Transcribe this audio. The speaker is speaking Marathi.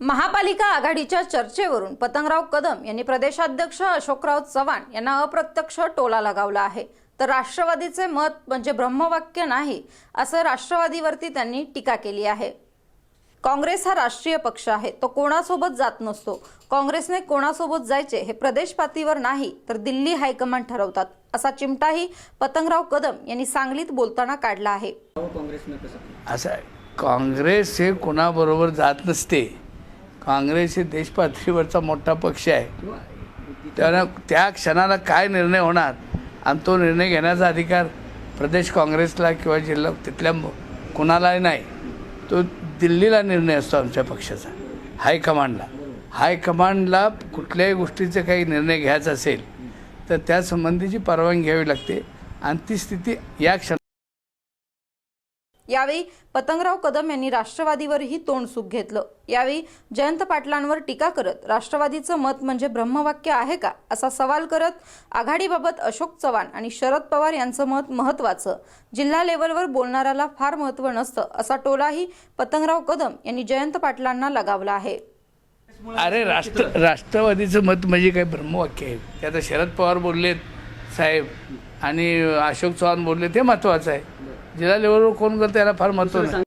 महापालिका आघाडीच्या चर्चेवरून पतंगराव कदम यांनी प्रदेशाध्यक्ष अशोकराव चव्हाण यांना अप्रत्यक्ष टोला लगावला आहे. तर राष्ट्रवादीचे मत म्हणजे ब्रह्मवाक्य नाही असं राष्ट्रवादीवरती त्यांनी टीका केली आहे. काँग्रेस हा राष्ट्रीय पक्ष आहे तो कोणासोबत जात नसतो. काँग्रेसने कोणासोबत जायचे हे प्रदेश पातळीवर नाही तर दिल्ली हायकमांड ठरवतात असा चिमटाही पतंगराव कदम यांनी सांगलीत बोलताना काढला आहे. असं आहे काँग्रेस हे कोणाबरोबर जात नसते. काँग्रेस हे देशपातळीवरचा मोठा पक्ष आहे. किंवा त्यानं त्या क्षणाला काय निर्णय होणार? आणि तो निर्णय घेण्याचा अधिकार प्रदेश काँग्रेसला किंवा जिल्हा तिथल्या कुणालाही नाही. तो दिल्लीला निर्णय असतो आमच्या पक्षाचा हायकमांडला. हायकमांडला कुठल्याही गोष्टीचे काही निर्णय घ्यायचा असेल तर त्यासंबंधीची परवानगी घ्यावी लागते. आणि ती स्थिती या क्षण यावेळी पतंगराव कदम यांनी राष्ट्रवादीवरही तोंडसुख घेतलं. यावेळी जयंत पाटलांवर टीका करत राष्ट्रवादीचं मत म्हणजे ब्रह्मवाक्य आहे का? असा सवाल करत आघाडीबाबत अशोक चव्हाण आणि शरद पवार यांचं मत महत्वाचं जिल्हा लेवलवर बोलणाऱ्याला फार महत्त्व नसतं असा टोलाही पतंगराव कदम यांनी जयंत पाटलांना लगावला आहे. अरे राष्ट्र राष्ट्रवादीचं मत म्हणजे काय? ब्रह्मवाक्य आहे. ते आता शरद पवार बोललेत साहेब आणि अशोक चव्हाण बोलले ते महत्त्वाचं आहे. जिल्हा लेवलवर कोण करतं याला फार महत्त्व नाही.